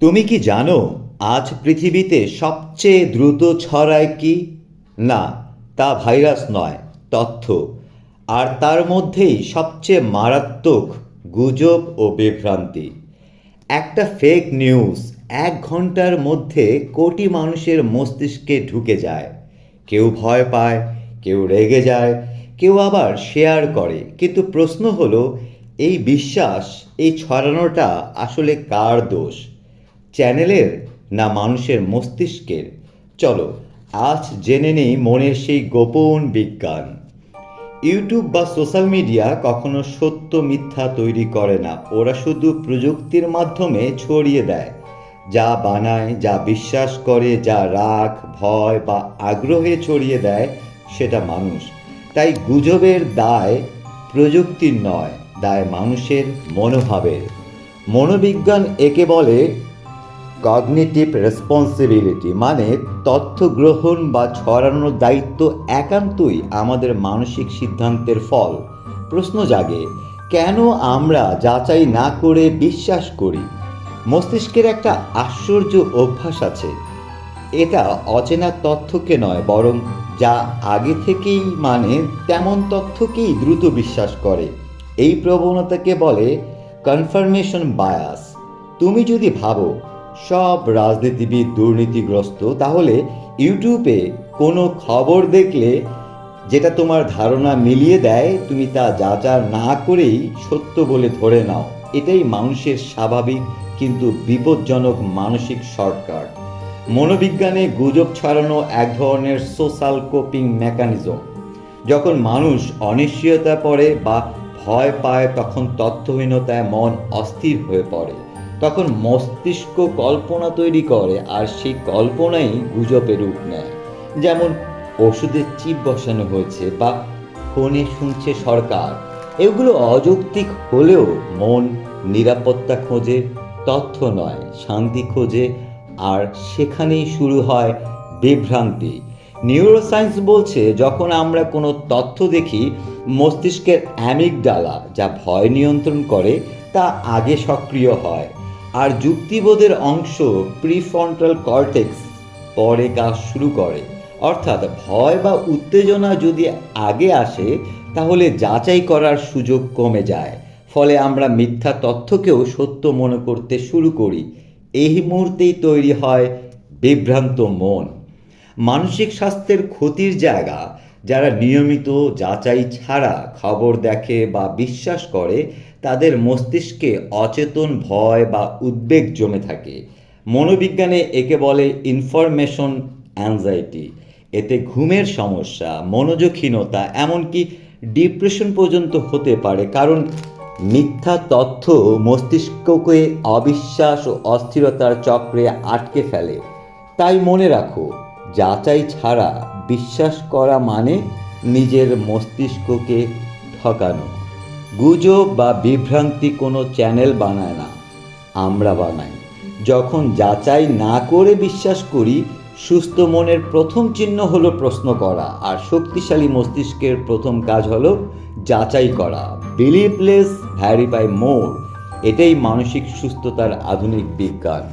তুমি কি জানো আজ পৃথিবীতে সবচেয়ে দ্রুত ছড়ায় কি? না, তা ভাইরাস নয়, তথ্য। আর তার মধ্যেই সবচেয়ে মারাত্মক গুজব ও বিভ্রান্তি। একটা ফেক নিউজ এক ঘণ্টার মধ্যে কোটি মানুষের মস্তিষ্কে ঢুকে যায়। কেউ ভয় পায়, কেউ রেগে যায়, কেউ আবার শেয়ার করে। কিন্তু প্রশ্ন হলো, এই বিশ্বাস, এই ছড়ানোটা আসলে কার দোষ? চ্যানেলের না মানুষের মস্তিষ্কের? চলো, আজ জেনে নেই মনের সেই গোপন বিজ্ঞান। ইউটিউব বা সোশ্যাল মিডিয়া কখনো সত্য মিথ্যা তৈরি করে না। ওরা শুধু প্রযুক্তির মাধ্যমে ছড়িয়ে দেয়। যা বানায়, যা বিশ্বাস করে, যা রাগ, ভয় বা আগ্রহে ছড়িয়ে দেয়, সেটা মানুষ। তাই গুজবের দায় প্রযুক্তির নয়, দায় মানুষের মনোভাবের। মনোবিজ্ঞান একে বলে কগনিটিভ রেসপন্সিবিলিটি মানে তথ্য গ্রহণ বা ছড়ানোর দায়িত্ব একান্তই আমাদের মানসিক সিদ্ধান্তের ফল। প্রশ্ন জাগে, কেন আমরা যাচাই না করে বিশ্বাস করি? মস্তিষ্কের একটা আশ্চর্য অভ্যাস আছে। এটা অচেনা তথ্যকে নয়, বরং যা আগে থেকেই মানে তেমন তথ্যকেই দ্রুত বিশ্বাস করে। এই প্রবণতাকে বলে কনফার্মেশন বায়াস তুমি যদি ভাবো সব রাজনীতিবিদ দুর্নীতিগ্রস্ত, তাহলে ইউটিউবে কোনো খবর দেখলে যেটা তোমার ধারণা মিলিয়ে দেয়, তুমি তা যাচার না করেই সত্য বলে ধরে নাও। এটাই মানুষের স্বাভাবিক কিন্তু বিপজ্জনক মানসিক শর্টকাট। মনোবিজ্ঞানে গুজব ছড়ানো এক ধরনের সোশ্যাল কোপিং মেকানিজম যখন মানুষ অনিশ্চয়তা পড়ে বা ভয় পায়, তখন তথ্যহীনতায় মন অস্থির হয়ে পড়ে। তখন মস্তিষ্ক কল্পনা তৈরি করে আর সেই কল্পনাই গুজবে রূপ নেয়। যেমন ওষুধের চিপ বসানো হয়েছে বা ফোনে শুনছে সরকার। এগুলো অযৌক্তিক হলেও মন নিরাপত্তা খোঁজে, তথ্য নয়, শান্তি খোঁজে আর সেখানেই শুরু হয় বিভ্রান্তি। নিউরোসায়েন্স বলছে, যখন আমরা কোনো তথ্য দেখি, মস্তিষ্কের অ্যামিগডালা যা ভয় নিয়ন্ত্রণ করে তা আগে সক্রিয় হয়। আর যুক্তিবোধের অংশ প্রিফ্রন্টাল কর্টেক্স পরে কাজ শুরু করে। অর্থাৎ ভয় বা উত্তেজনা যদি আগে আসে, তাহলে যাচাই করার সুযোগ কমে যায়। ফলে আমরা মিথ্যা তথ্যকেও সত্য মনে করতে শুরু করি। এই মুহূর্তেই তৈরি হয় বিভ্রান্ত মন। মানসিক স্বাস্থ্যের ক্ষতির জায়গা যারা নিয়মিত যাচাই ছাড়া খবর দেখে বা বিশ্বাস করে, তাদের মস্তিষ্কে অচেতন ভয় বা উদ্বেগ জমে থাকে। মনোবিজ্ঞানে একে বলে ইনফরমেশন অ্যাংজাইটি এতে ঘুমের সমস্যা, মনোযোগহীনতা, এমনকি ডিপ্রেশন পর্যন্ত হতে পারে, কারণ মিথ্যা তথ্য মস্তিষ্ককে অবিশ্বাস ও অস্থিরতার চক্রে আটকে ফেলে। তাই মনে রাখো, যাচাই ছাড়া বিশ্বাস করা মানে নিজের মস্তিষ্ককে ঠকানো। গুজব বা বিভ্রান্তি কোনো চ্যানেল বানায় না, আমরা বানাই। যখন যাচাই না করে বিশ্বাস করি, সুস্থ মনের প্রথম চিহ্ন হলো প্রশ্ন করা, আর শক্তিশালী মস্তিষ্কের প্রথম কাজ হলো যাচাই করা। বিলিভলেস ভ্যারিফাই মোর এটাই মানসিক সুস্থতার আধুনিক বিজ্ঞান।